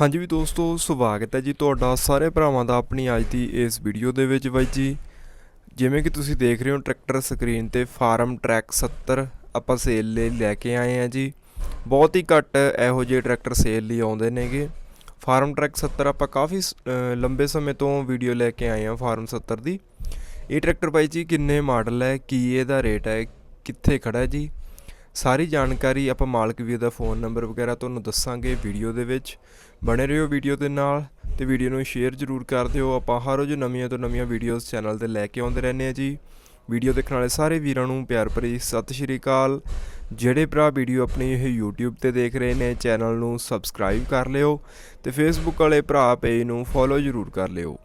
ਹਾਂਜੀ ਵੀ ਦੋਸਤੋ, ਸਵਾਗਤ ਹੈ ਜੀ ਤੁਹਾਡਾ ਸਾਰੇ ਭਰਾਵਾਂ ਦਾ ਆਪਣੀ ਅੱਜ ਦੀ ਇਸ ਵੀਡੀਓ ਦੇ ਵਿੱਚ ਬਾਈ ਜੀ। ਜਿਵੇਂ ਕਿ ਤੁਸੀਂ ਦੇਖ ਰਹੇ ਹੋ ਟਰੈਕਟਰ ਸਕਰੀਨ ਤੇ ਫਾਰਮ ਟਰੈਕ 70 ਆਪਾਂ ਸੇਲ ਲਈ ਲੈ ਕੇ ਆਏ ਆ ਜੀ। ਬਹੁਤ ਹੀ ਘੱਟ ਇਹੋ ਜਿਹੇ ਟਰੈਕਟਰ ਸੇਲ ਲਈ ਆਉਂਦੇ ਨੇਗੇ। ਫਾਰਮ ਟਰੈਕ 70 ਆਪਾਂ ਕਾਫੀ ਲੰਬੇ ਸਮੇਂ ਤੋਂ ਵੀਡੀਓ ਲੈ ਕੇ ਆਏ ਆ ਫਾਰਮ 70 ਦੀ। ਇਹ ਟਰੈਕਟਰ ਬਾਈ ਜੀ ਕਿੰਨੇ ਮਾਡਲ ਹੈ, ਕੀ ਇਹਦਾ ਰੇਟ ਹੈ, ਕਿੱਥੇ ਖੜਾ ਹੈ ਜੀ? ਸਾਰੀ ਜਾਣਕਾਰੀ ਆਪਾਂ ਮਾਲਕ ਵੀਰ ਦਾ ਫੋਨ ਨੰਬਰ ਵਗੈਰਾ ਤੁਹਾਨੂੰ ਦੱਸਾਂਗੇ ਵੀਡੀਓ ਦੇ ਵਿੱਚ। ਬਣੇ ਰਹੋ ਵੀਡੀਓ ਦੇ ਨਾਲ ਤੇ ਵੀਡੀਓ ਨੂੰ ਸ਼ੇਅਰ ਜ਼ਰੂਰ ਕਰ ਦਿਓ। ਆਪਾਂ ਹਰ ਰੋਜ਼ ਨਵੀਆਂ ਤੋਂ ਨਵੀਆਂ ਵੀਡੀਓਜ਼ ਚੈਨਲ ਤੇ ਲੈ ਕੇ ਆਉਂਦੇ ਰਹਿੰਦੇ ਆ ਜੀ। ਵੀਡੀਓ ਦੇਖਣ ਵਾਲੇ ਸਾਰੇ ਵੀਰਾਂ ਨੂੰ ਪਿਆਰ ਭਰੀ ਸਤਿ ਸ਼੍ਰੀ ਅਕਾਲ। ਜਿਹੜੇ ਭਰਾ ਵੀਡੀਓ ਆਪਣੀ ਇਹ YouTube ਤੇ ਦੇਖ ਰਹੇ ਨੇ, ਚੈਨਲ ਨੂੰ ਸਬਸਕ੍ਰਾਈਬ ਕਰ ਲਿਓ ਤੇ Facebook ਵਾਲੇ ਭਰਾ ਪੇਜ ਨੂੰ ਫੋਲੋ ਜ਼ਰੂਰ ਕਰ ਲਿਓ।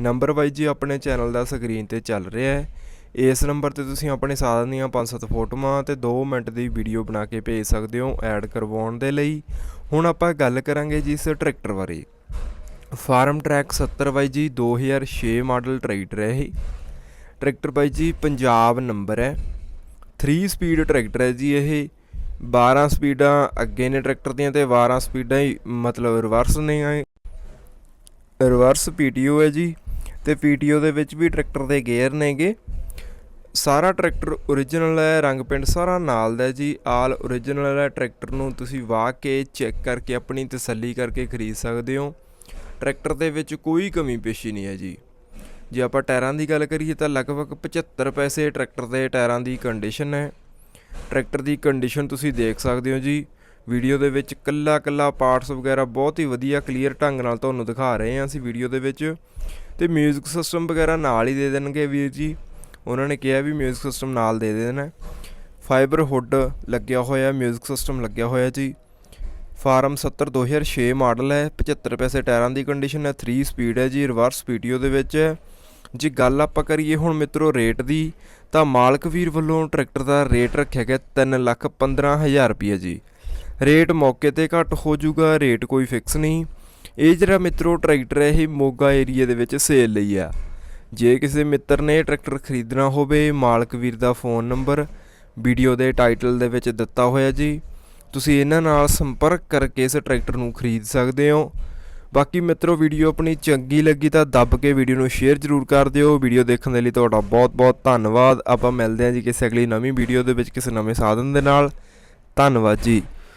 ਨੰਬਰ ਵਾਈਜ਼ ਜੀ ਆਪਣੇ ਚੈਨਲ ਦਾ ਸਕਰੀਨ ਤੇ ਚੱਲ ਰਿਹਾ ਹੈ। ਇਸ ਨੰਬਰ ਤੇ ਤੁਸੀਂ ਆਪਣੇ ਸਾਧਨ ਦੀਆਂ 5-7 ਫੋਟੋਆਂ ਤੇ 2 ਮਿੰਟ ਦੀ ਵੀਡੀਓ ਬਣਾ ਕੇ ਭੇਜ ਸਕਦੇ ਹੋ ਐਡ ਕਰਵਾਉਣ ਦੇ ਲਈ। ਹੁਣ ਆਪਾਂ ਗੱਲ ਕਰਾਂਗੇ ਜੀ ਇਸ ਟਰੈਕਟਰ ਬਾਰੇ। ਫਾਰਮ ਟਰੈਕ 70 ਬਾਈ ਜੀ 2006 ਮਾਡਲ ਟਰੈਕਟਰ ਹੈ ਇਹ। ਟਰੈਕਟਰ ਬਾਈ ਜੀ ਪੰਜਾਬ ਨੰਬਰ ਹੈ। 3 ਸਪੀਡ ਟਰੈਕਟਰ ਹੈ ਜੀ ਇਹ। 12 ਸਪੀਡਾਂ ਅੱਗੇ ਨੇ ਟਰੈਕਟਰ ਦੀਆਂ ਤੇ 12 ਸਪੀਡਾਂ ਹੀ ਮਤਲਬ ਰਿਵਰਸ ਨੇ ਆ ਰਿਵਰਸ ਪੀਟੀਓ ਹੈ ਜੀ ਤੇ ਪੀਟੀਓ ਦੇ ਵਿੱਚ ਵੀ ਟਰੈਕਟਰ ਦੇ ਗੇਅਰ ਨੇਗੇ। ਸਾਰਾ ਟਰੈਕਟਰ ਓਰੀਜਨਲ ਹੈ, ਰੰਗ ਪਿੰਡ ਸਾਰਾ ਨਾਲ ਦਾ ਜੀ। ਆਲ ਓਰੀਜਨਲ ਹੈ, ਟਰੈਕਟਰ ਨੂੰ ਤੁਸੀਂ ਵਾਹ ਕੇ ਚੈੱਕ ਕਰਕੇ ਆਪਣੀ ਤਸੱਲੀ ਕਰਕੇ ਖਰੀਦ ਸਕਦੇ ਹੋ। ਟਰੈਕਟਰ ਦੇ ਵਿੱਚ ਕੋਈ ਕਮੀ ਪੇਸ਼ੀ ਨਹੀਂ ਹੈ ਜੀ। ਜੇ ਆਪਾਂ ਟਾਇਰਾਂ ਦੀ ਗੱਲ ਕਰੀਏ ਤਾਂ ਲਗਭਗ 75 ਪੈਸੇ ਟਰੈਕਟਰ ਦੇ ਟਾਇਰਾਂ ਦੀ ਕੰਡੀਸ਼ਨ ਹੈ। ਟਰੈਕਟਰ ਦੀ ਕੰਡੀਸ਼ਨ ਤੁਸੀਂ ਦੇਖ ਸਕਦੇ ਹੋ ਜੀ। ਵੀਡੀਓ ਦੇ ਵਿੱਚ ਕੱਲਾ ਕੱਲਾ ਪਾਰਟਸ ਵਗੈਰਾ ਬਹੁਤ ਹੀ ਵਧੀਆ ਕਲੀਅਰ ਢੰਗ ਨਾਲ ਤੁਹਾਨੂੰ ਦਿਖਾ ਰਹੇ ਹਾਂ ਅਸੀਂ ਵੀਡੀਓ ਦੇ ਵਿੱਚ। ਤੇ ਮਿਊਜ਼ਿਕ ਸਿਸਟਮ ਵਗੈਰਾ ਨਾਲ ਹੀ ਦੇ ਦੇਣਗੇ ਵੀਰ ਜੀ। ਉਹਨਾਂ ਨੇ ਕਿਹਾ ਵੀ ਮਿਊਜ਼ਿਕ ਸਿਸਟਮ ਨਾਲ ਦੇ ਦੇਣਾ ਫਾਈਬਰ ਹੁੱਡ ਲੱਗਿਆ ਹੋਇਆ ਮਿਊਜ਼ਿਕ ਸਿਸਟਮ ਲੱਗਿਆ ਹੋਇਆ ਜੀ। ਫਾਰਮ 70 2006 ਮਾਡਲ ਹੈ 75 ਪੈਸੇ ਟਾਇਰਾਂ ਦੀ ਕੰਡੀਸ਼ਨ ਹੈ 3 ਸਪੀਡ ਹੈ ਜੀ ਰਿਵਰਸ ਪੀਟੀਓ ਦੇ ਵਿੱਚ ਹੈ। ਜੇ ਗੱਲ ਆਪਾਂ ਕਰੀਏ ਹੁਣ ਮਿੱਤਰੋ ਰੇਟ ਦੀ, ਤਾਂ ਮਾਲਕ ਵੀਰ ਵੱਲੋਂ ਟਰੈਕਟਰ ਦਾ ਰੇਟ ਰੱਖਿਆ ਗਿਆ 3 ਲੱਖ 15000 ਰੁਪਏ ਜੀ। ਰੇਟ ਮੌਕੇ ਤੇ ਘੱਟ ਹੋ ਜਾਊਗਾ ਰੇਟ ਕੋਈ ਫਿਕਸ ਨਹੀਂ। ਇਹ ਜਿਹੜਾ ਮਿੱਤਰੋ ਟਰੈਕਟਰ ਹੈ, ਇਹ ਮੋਗਾ ਏਰੀਆ ਦੇ ਵਿੱਚ ਸੇਲ ਲਈ ਆ। ਜੇ ਕਿਸੇ ਮਿੱਤਰ ਨੇ ਇਹ ਟਰੈਕਟਰ ਖਰੀਦਣਾ ਹੋਵੇ, ਮਾਲਕ ਵੀਰ ਦਾ ਫੋਨ ਨੰਬਰ ਵੀਡੀਓ ਦੇ ਟਾਈਟਲ ਦੇ ਵਿੱਚ ਦਿੱਤਾ ਹੋਇਆ ਜੀ। ਤੁਸੀਂ ਇਹਨਾਂ ਨਾਲ ਸੰਪਰਕ ਕਰਕੇ ਇਸ ਟਰੈਕਟਰ ਨੂੰ ਖਰੀਦ ਸਕਦੇ ਹੋ। ਬਾਕੀ ਮਿੱਤਰੋ, ਵੀਡੀਓ ਆਪਣੀ ਚੰਗੀ ਲੱਗੀ ਤਾਂ ਦੱਬ ਕੇ ਵੀਡੀਓ ਨੂੰ ਸ਼ੇਅਰ ਜ਼ਰੂਰ ਕਰ ਦਿਓ। ਵੀਡੀਓ ਦੇਖਣ ਦੇ ਲਈ ਤੁਹਾਡਾ ਬਹੁਤ-ਬਹੁਤ ਧੰਨਵਾਦ। ਆਪਾਂ ਮਿਲਦੇ ਹਾਂ ਜੀ ਕਿਸੇ ਅਗਲੀ ਨਵੀਂ ਵੀਡੀਓ ਦੇ ਵਿੱਚ ਕਿਸੇ ਨਵੇਂ ਸਾਧਨ ਦੇ ਨਾਲ। ਧੰਨਵਾਦ ਜੀ।